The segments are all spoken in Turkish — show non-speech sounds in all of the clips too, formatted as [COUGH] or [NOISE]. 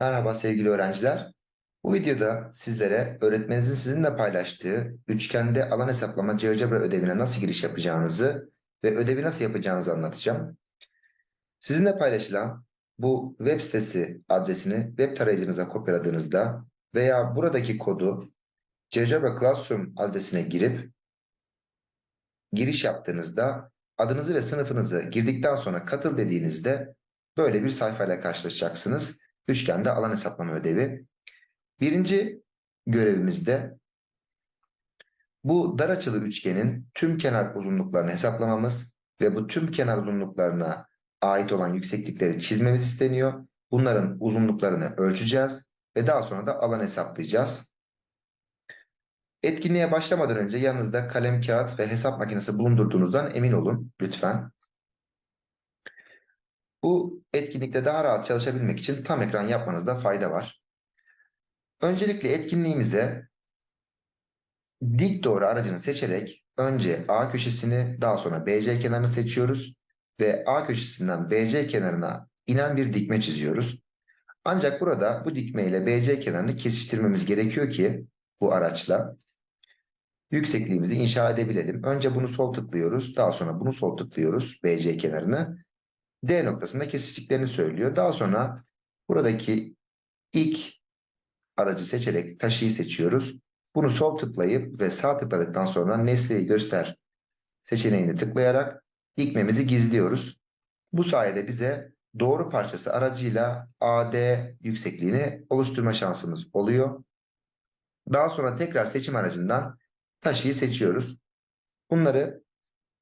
Merhaba sevgili öğrenciler. Bu videoda sizlere öğretmeninizin sizinle paylaştığı üçgende alan hesaplama GeoGebra ödevine nasıl giriş yapacağınızı ve ödevi nasıl yapacağınızı anlatacağım. Sizinle paylaşılan bu web sitesi adresini web tarayıcınıza kopyaladığınızda veya buradaki kodu GeoGebra Classroom adresine girip giriş yaptığınızda adınızı ve sınıfınızı girdikten sonra katıl dediğinizde böyle bir sayfayla karşılaşacaksınız. Üçgende alan hesaplama ödevi. Birinci görevimizde bu dar açılı üçgenin tüm kenar uzunluklarını hesaplamamız ve bu tüm kenar uzunluklarına ait olan yükseklikleri çizmemiz isteniyor. Bunların uzunluklarını ölçeceğiz ve daha sonra da alan hesaplayacağız. Etkinliğe başlamadan önce yanınızda kalem, kağıt ve hesap makinesi bulundurduğunuzdan emin olun lütfen. Bu etkinlikte daha rahat çalışabilmek için tam ekran yapmanızda fayda var. Öncelikle etkinliğimize dik doğru aracını seçerek önce A köşesini daha sonra BC kenarını seçiyoruz ve A köşesinden BC kenarına inen bir dikme çiziyoruz. Ancak burada bu dikme ile BC kenarını kesiştirmemiz gerekiyor ki bu araçla yüksekliğimizi inşa edebilelim. Önce bunu sol tıklıyoruz, daha sonra bunu sol tıklıyoruz BC kenarını. D noktasında kesiştiklerini söylüyor. Daha sonra buradaki ilk aracı seçerek taşıyı seçiyoruz. Bunu sol tıklayıp ve sağ tıkladıktan sonra nesneyi göster seçeneğini tıklayarak dikmemizi gizliyoruz. Bu sayede bize doğru parçası aracıyla AD yüksekliğini oluşturma şansımız oluyor. Daha sonra tekrar seçim aracından taşıyı seçiyoruz. Bunları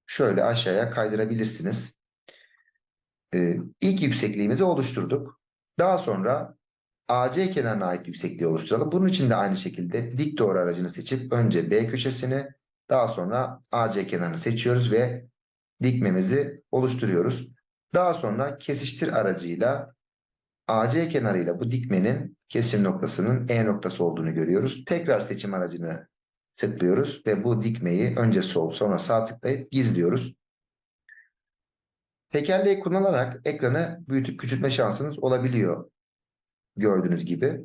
şöyle aşağıya kaydırabilirsiniz. Ee, ilk yüksekliğimizi oluşturduk. Daha sonra AC kenarına ait yüksekliği oluşturalım. Bunun için de aynı şekilde dik doğru aracını seçip önce B köşesini daha sonra AC kenarını seçiyoruz ve dikmemizi oluşturuyoruz. Daha sonra kesiştir aracıyla AC kenarıyla bu dikmenin kesim noktasının E noktası olduğunu görüyoruz. Tekrar seçim aracını tıklıyoruz ve bu dikmeyi önce sol sonra sağ tıklayıp gizliyoruz. Tekerleği kullanarak ekranı büyütüp küçültme şansınız olabiliyor. Gördüğünüz gibi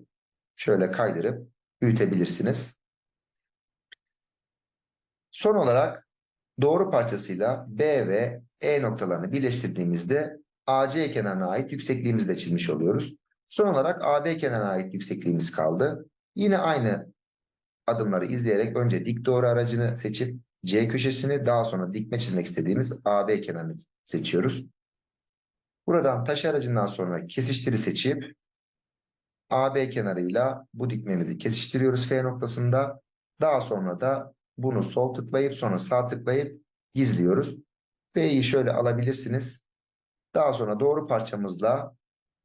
şöyle kaydırıp büyütebilirsiniz. Son olarak doğru parçasıyla B ve E noktalarını birleştirdiğimizde AC kenarına ait yüksekliğimizi de çizmiş oluyoruz. Son olarak AB kenarına ait yüksekliğimiz kaldı. Yine aynı adımları izleyerek önce dik doğru aracını seçip C köşesini daha sonra dikme çizmek istediğimiz AB kenarını seçiyoruz. Buradan taş aracından sonra kesiştiri seçip AB kenarıyla bu dikmemizi kesiştiriyoruz F noktasında. Daha sonra da bunu sol tıklayıp sonra sağ tıklayıp gizliyoruz. F'yi şöyle alabilirsiniz. Daha sonra doğru parçamızla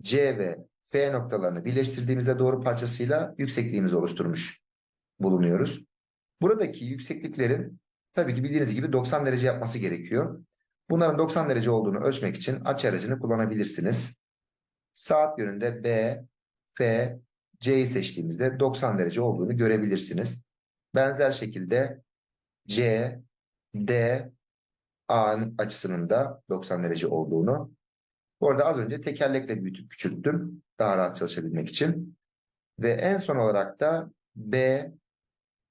C ve F noktalarını birleştirdiğimizde doğru parçasıyla yüksekliğimizi oluşturmuş bulunuyoruz. Buradaki yüksekliklerin tabii ki bildiğiniz gibi 90 derece yapması gerekiyor. Bunların 90 derece olduğunu ölçmek için açı aracını kullanabilirsiniz. Saat yönünde B, F, C'yi seçtiğimizde 90 derece olduğunu görebilirsiniz. Benzer şekilde C, D, A'nın açısının da 90 derece olduğunu. Bu arada az önce tekerlekle büyütüp küçülttüm. Daha rahat çalışabilmek için. Ve en son olarak da B,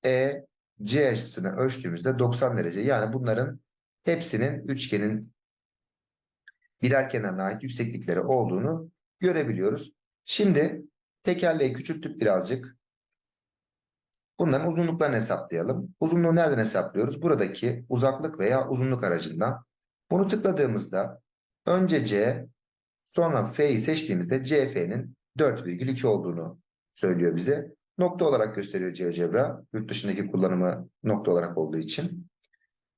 E, C açısını ölçtüğümüzde 90 derece. Yani bunların hepsinin üçgenin birer kenarına ait yükseklikleri olduğunu görebiliyoruz. Şimdi tekerleği küçülttük birazcık. Bunların uzunluklarını hesaplayalım. Uzunluğu nereden hesaplıyoruz? Buradaki uzaklık veya uzunluk aracından. Bunu tıkladığımızda önce C sonra F'yi seçtiğimizde CF'nin 4,2 olduğunu söylüyor bize. Nokta olarak gösteriyor GeoGebra. Yurt dışındaki kullanımı nokta olarak olduğu için.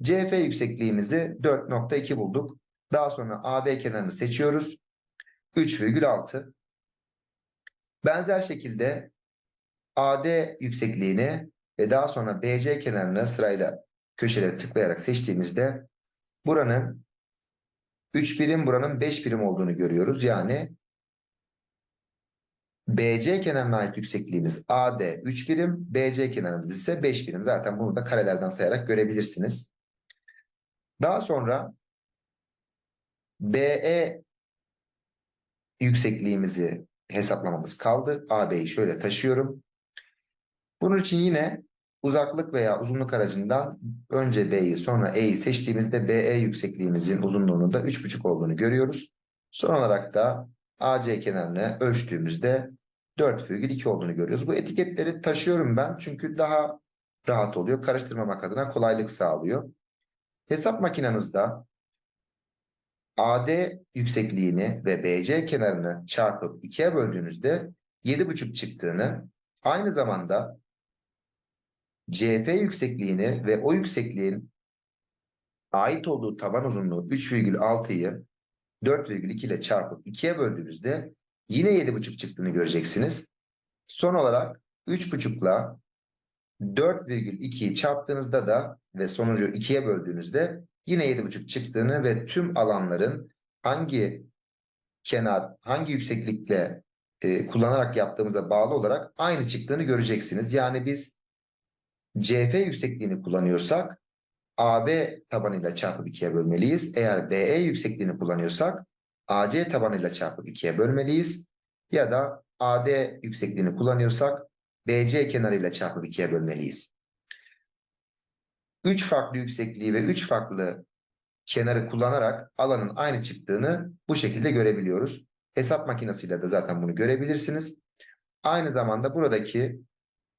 CF yüksekliğimizi 4.2 bulduk. Daha sonra AB kenarını seçiyoruz. 3,6. Benzer şekilde AD yüksekliğini ve daha sonra BC kenarını sırayla köşeleri tıklayarak seçtiğimizde buranın 3 birim buranın 5 birim olduğunu görüyoruz. Yani BC kenarına ait yüksekliğimiz AD 3 birim, BC kenarımız ise 5 birim. Zaten bunu da karelerden sayarak görebilirsiniz. Daha sonra BE yüksekliğimizi hesaplamamız kaldı. AB'yi şöyle taşıyorum. Bunun için yine uzaklık veya uzunluk aracından önce B'yi sonra E'yi seçtiğimizde BE yüksekliğimizin uzunluğunun da 3,5 olduğunu görüyoruz. Son olarak da AC kenarını ölçtüğümüzde 4,2 olduğunu görüyoruz. Bu etiketleri taşıyorum ben çünkü daha rahat oluyor. Karıştırmamak adına kolaylık sağlıyor. Hesap makinenizde AD yüksekliğini ve BC kenarını çarpıp ikiye böldüğünüzde 7,5 çıktığını, aynı zamanda CF yüksekliğini ve o yüksekliğin ait olduğu taban uzunluğu 3,6'yı 4,2 ile çarpıp 2'ye böldüğünüzde yine 7,5 çıktığını göreceksiniz. Son olarak 3,5 ile 4,2'yi çarptığınızda da ve sonucu 2'ye böldüğünüzde yine 7,5 çıktığını ve tüm alanların hangi kenar, hangi yükseklikle e, kullanarak yaptığımıza bağlı olarak aynı çıktığını göreceksiniz. Yani biz CF yüksekliğini kullanıyorsak AB tabanıyla çarpıp 2'ye bölmeliyiz. Eğer BE yüksekliğini kullanıyorsak AC tabanıyla çarpıp 2'ye bölmeliyiz. Ya da AD yüksekliğini kullanıyorsak BC kenarıyla çarpıp 2'ye bölmeliyiz. 3 farklı yüksekliği ve 3 farklı kenarı kullanarak alanın aynı çıktığını bu şekilde görebiliyoruz. Hesap makinesiyle de zaten bunu görebilirsiniz. Aynı zamanda buradaki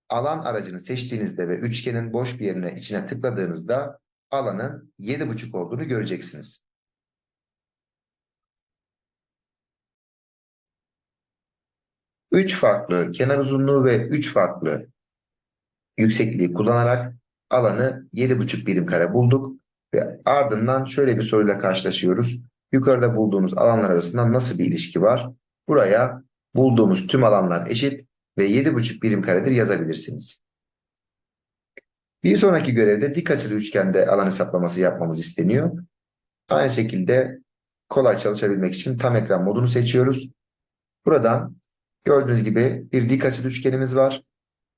alan aracını seçtiğinizde ve üçgenin boş bir yerine içine tıkladığınızda alanın 7,5 olduğunu göreceksiniz. Üç farklı kenar uzunluğu ve üç farklı yüksekliği kullanarak alanı 7,5 birim kare bulduk ve ardından şöyle bir soruyla karşılaşıyoruz. Yukarıda bulduğumuz alanlar arasında nasıl bir ilişki var? Buraya bulduğumuz tüm alanlar eşit ve 7,5 birim karedir yazabilirsiniz. Bir sonraki görevde dik açılı üçgende alan hesaplaması yapmamız isteniyor. Aynı şekilde kolay çalışabilmek için tam ekran modunu seçiyoruz. Buradan gördüğünüz gibi bir dik açılı üçgenimiz var.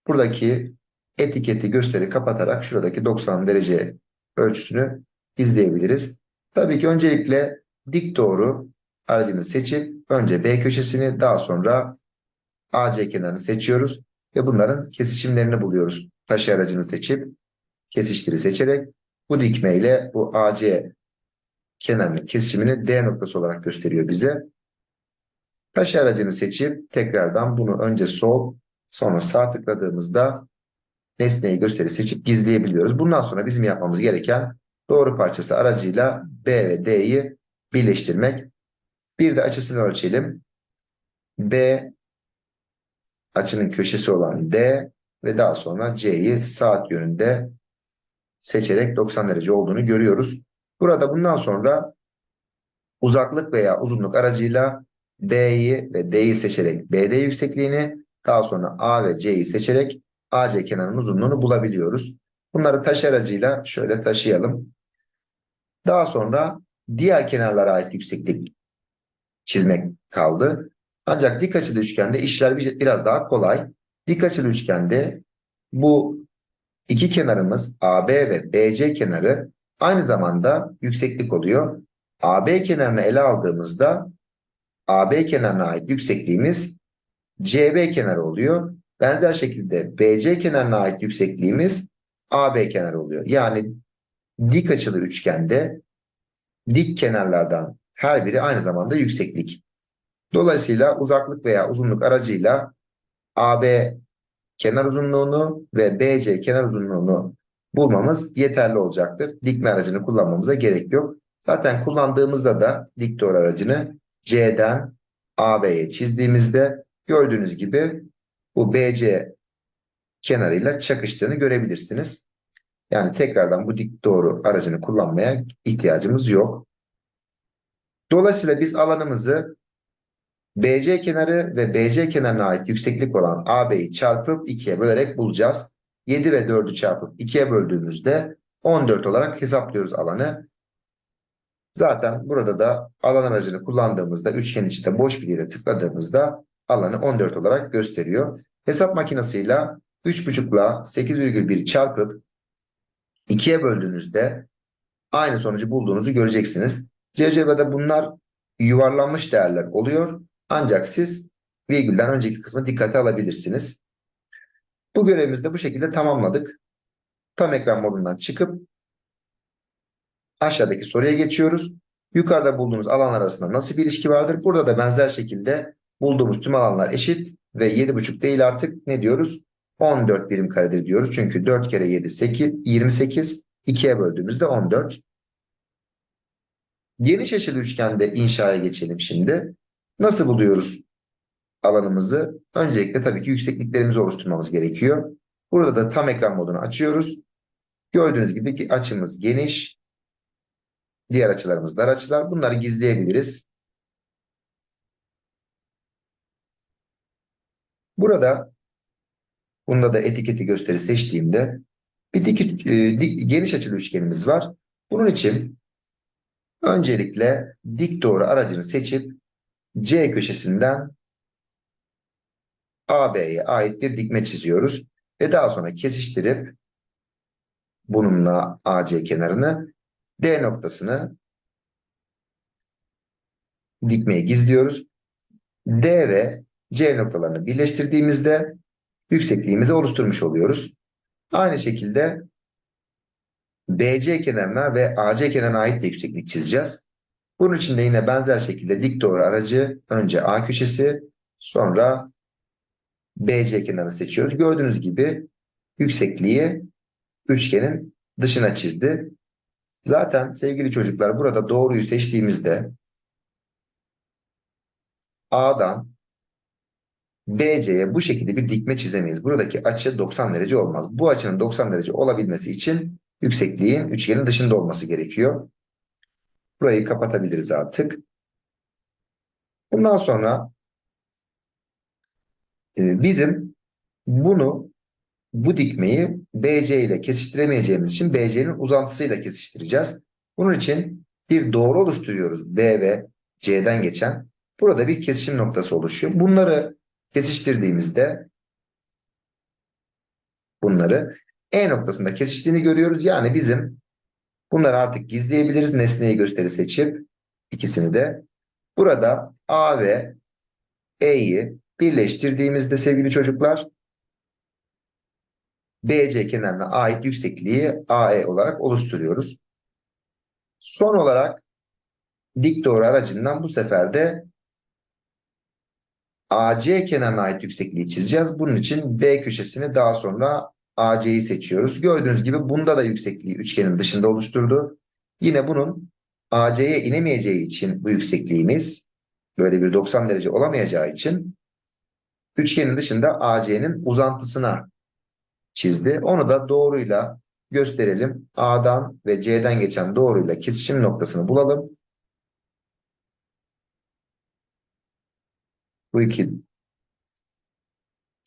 Buradaki etiketi gösteri kapatarak şuradaki 90 derece ölçüsünü izleyebiliriz. Tabii ki öncelikle dik doğru aracını seçip önce B köşesini daha sonra AC kenarını seçiyoruz ve bunların kesişimlerini buluyoruz. Taşı aracını seçip kesiştiri seçerek bu dikmeyle bu AC kenarının kesişimini D noktası olarak gösteriyor bize. Taşı aracını seçip tekrardan bunu önce sol sonra sağ tıkladığımızda nesneyi gösteri seçip gizleyebiliyoruz. Bundan sonra bizim yapmamız gereken doğru parçası aracıyla B ve D'yi birleştirmek. Bir de açısını ölçelim. B açının köşesi olan D ve daha sonra C'yi saat yönünde seçerek 90 derece olduğunu görüyoruz. Burada bundan sonra uzaklık veya uzunluk aracıyla B'yi ve D'yi seçerek BD yüksekliğini daha sonra A ve C'yi seçerek AC kenarının uzunluğunu bulabiliyoruz. Bunları taş aracıyla şöyle taşıyalım. Daha sonra diğer kenarlara ait yükseklik çizmek kaldı. Ancak dik açılı üçgende işler biraz daha kolay. Dik açılı üçgende bu iki kenarımız AB ve BC kenarı aynı zamanda yükseklik oluyor. AB kenarını ele aldığımızda AB kenarına ait yüksekliğimiz CB kenarı oluyor. Benzer şekilde BC kenarına ait yüksekliğimiz AB kenarı oluyor. Yani dik açılı üçgende dik kenarlardan her biri aynı zamanda yükseklik. Dolayısıyla uzaklık veya uzunluk aracıyla AB kenar uzunluğunu ve BC kenar uzunluğunu bulmamız yeterli olacaktır. Dikme aracını kullanmamıza gerek yok. Zaten kullandığımızda da dik doğru aracını C'den AB'ye çizdiğimizde gördüğünüz gibi bu BC kenarıyla çakıştığını görebilirsiniz. Yani tekrardan bu dik doğru aracını kullanmaya ihtiyacımız yok. Dolayısıyla biz alanımızı BC kenarı ve BC kenarına ait yükseklik olan AB'yi çarpıp 2'ye bölerek bulacağız. 7 ve 4'ü çarpıp 2'ye böldüğümüzde 14 olarak hesaplıyoruz alanı. Zaten burada da alan aracını kullandığımızda üçgen içinde boş bir yere tıkladığımızda alanı 14 olarak gösteriyor. Hesap makinesiyle 3,5 ile 8,1 çarpıp 2'ye böldüğünüzde aynı sonucu bulduğunuzu göreceksiniz. CCB'de bunlar yuvarlanmış değerler oluyor. Ancak siz virgülden önceki kısmı dikkate alabilirsiniz. Bu görevimizi de bu şekilde tamamladık. Tam ekran modundan çıkıp aşağıdaki soruya geçiyoruz. Yukarıda bulduğumuz alanlar arasında nasıl bir ilişki vardır? Burada da benzer şekilde bulduğumuz tüm alanlar eşit ve 7,5 değil artık ne diyoruz? 14 birim karedir diyoruz. Çünkü 4 kere 7 8, 28 2'ye böldüğümüzde 14. Geniş açılı üçgende inşaya geçelim şimdi. Nasıl buluyoruz alanımızı? Öncelikle tabii ki yüksekliklerimizi oluşturmamız gerekiyor. Burada da tam ekran modunu açıyoruz. Gördüğünüz gibi ki açımız geniş. Diğer açılarımız dar açılar. Bunları gizleyebiliriz. Burada bunda da etiketi gösteri seçtiğimde bir dik, e, dik, geniş açılı üçgenimiz var. Bunun için öncelikle dik doğru aracını seçip C köşesinden AB'ye ait bir dikme çiziyoruz. Ve daha sonra kesiştirip bununla AC kenarını D noktasını dikmeyi gizliyoruz. D ve C noktalarını birleştirdiğimizde yüksekliğimizi oluşturmuş oluyoruz. Aynı şekilde BC kenarına ve AC kenarına ait de yükseklik çizeceğiz. Bunun için de yine benzer şekilde dik doğru aracı önce A köşesi sonra BC kenarını seçiyoruz. Gördüğünüz gibi yüksekliği üçgenin dışına çizdi. Zaten sevgili çocuklar burada doğruyu seçtiğimizde A'dan BC'ye bu şekilde bir dikme çizemeyiz. Buradaki açı 90 derece olmaz. Bu açının 90 derece olabilmesi için yüksekliğin üçgenin dışında olması gerekiyor. Burayı kapatabiliriz artık. Bundan sonra e, bizim bunu bu dikmeyi BC ile kesiştiremeyeceğimiz için BC'nin uzantısıyla kesiştireceğiz. Bunun için bir doğru oluşturuyoruz B ve C'den geçen. Burada bir kesişim noktası oluşuyor. Bunları kesiştirdiğimizde bunları E noktasında kesiştiğini görüyoruz. Yani bizim bunları artık gizleyebiliriz. Nesneyi gösteri seçip ikisini de. Burada A ve E'yi birleştirdiğimizde sevgili çocuklar BC kenarına ait yüksekliği AE olarak oluşturuyoruz. Son olarak dik doğru aracından bu sefer de AC kenarına ait yüksekliği çizeceğiz. Bunun için B köşesini daha sonra AC'yi seçiyoruz. Gördüğünüz gibi bunda da yüksekliği üçgenin dışında oluşturdu. Yine bunun AC'ye inemeyeceği için bu yüksekliğimiz böyle bir 90 derece olamayacağı için üçgenin dışında AC'nin uzantısına çizdi. Onu da doğruyla gösterelim. A'dan ve C'den geçen doğruyla kesişim noktasını bulalım. Bu iki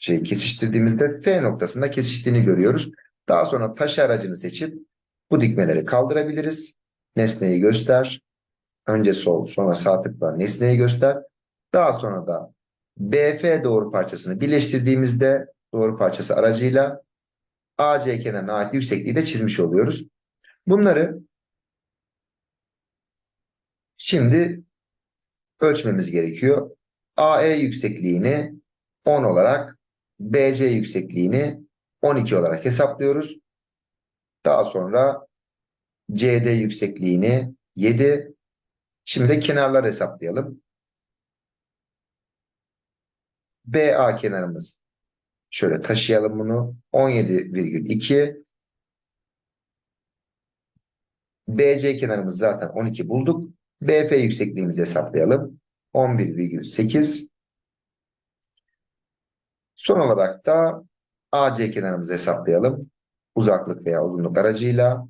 şey kesiştirdiğimizde F noktasında kesiştiğini görüyoruz. Daha sonra taşı aracını seçip bu dikmeleri kaldırabiliriz. Nesneyi göster. Önce sol sonra sağ tıkla nesneyi göster. Daha sonra da BF doğru parçasını birleştirdiğimizde doğru parçası aracıyla AC kenarına ait yüksekliği de çizmiş oluyoruz. Bunları şimdi ölçmemiz gerekiyor. AE yüksekliğini 10 olarak, BC yüksekliğini 12 olarak hesaplıyoruz. Daha sonra CD yüksekliğini 7. Şimdi de kenarlar hesaplayalım. BA kenarımız şöyle taşıyalım bunu 17,2 BC kenarımız zaten 12 bulduk. BF yüksekliğimizi hesaplayalım. 11,8 Son olarak da AC kenarımızı hesaplayalım. Uzaklık veya uzunluk aracıyla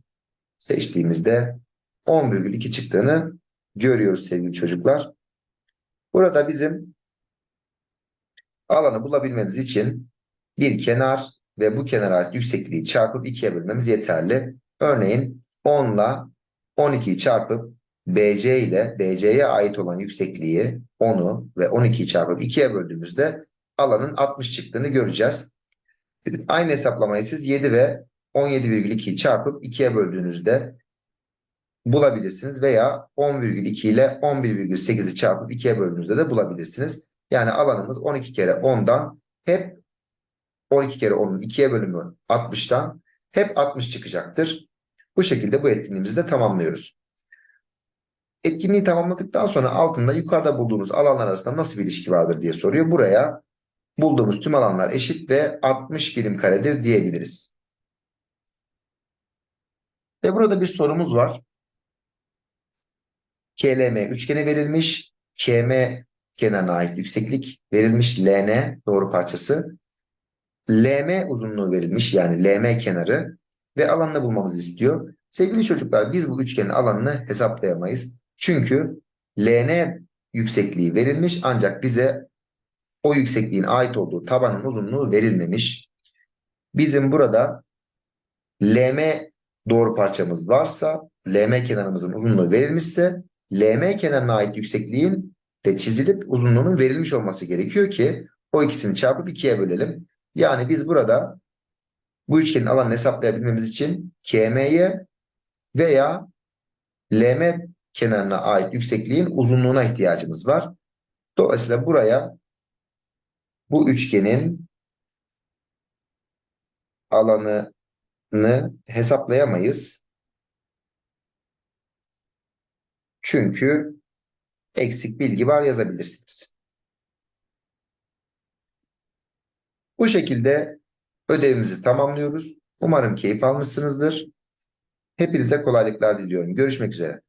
seçtiğimizde 10,2 çıktığını görüyoruz sevgili çocuklar. Burada bizim alanı bulabilmemiz için bir kenar ve bu kenara ait yüksekliği çarpıp 2'ye bölmemiz yeterli. Örneğin 10 ile 12'yi çarpıp BC ile BC'ye ait olan yüksekliği 10'u ve 12'yi çarpıp 2'ye böldüğümüzde alanın 60 çıktığını göreceğiz. [LAUGHS] Aynı hesaplamayı siz 7 ve 17,2'yi çarpıp 2'ye böldüğünüzde bulabilirsiniz veya 10,2 ile 11,8'i çarpıp 2'ye böldüğünüzde de bulabilirsiniz. Yani alanımız 12 kere 10'dan hep 12 kere 10'un 2'ye bölümü 60'tan hep 60 çıkacaktır. Bu şekilde bu etkinliğimizi de tamamlıyoruz. Etkinliği tamamladıktan sonra altında yukarıda bulduğunuz alanlar arasında nasıl bir ilişki vardır diye soruyor. Buraya bulduğumuz tüm alanlar eşit ve 60 birim karedir diyebiliriz. Ve burada bir sorumuz var. KLM üçgeni verilmiş. KM kenarına ait yükseklik verilmiş. LN doğru parçası. LM uzunluğu verilmiş yani LM kenarı ve alanını bulmamızı istiyor. Sevgili çocuklar biz bu üçgenin alanını hesaplayamayız. Çünkü LN yüksekliği verilmiş ancak bize o yüksekliğin ait olduğu tabanın uzunluğu verilmemiş. Bizim burada LM doğru parçamız varsa, LM kenarımızın uzunluğu verilmişse, LM kenarına ait yüksekliğin de çizilip uzunluğunun verilmiş olması gerekiyor ki o ikisini çarpıp ikiye bölelim. Yani biz burada bu üçgenin alanını hesaplayabilmemiz için KM'ye veya LM kenarına ait yüksekliğin uzunluğuna ihtiyacımız var. Dolayısıyla buraya bu üçgenin alanını hesaplayamayız. Çünkü eksik bilgi var yazabilirsiniz. Bu şekilde ödevimizi tamamlıyoruz. Umarım keyif almışsınızdır. Hepinize kolaylıklar diliyorum. Görüşmek üzere.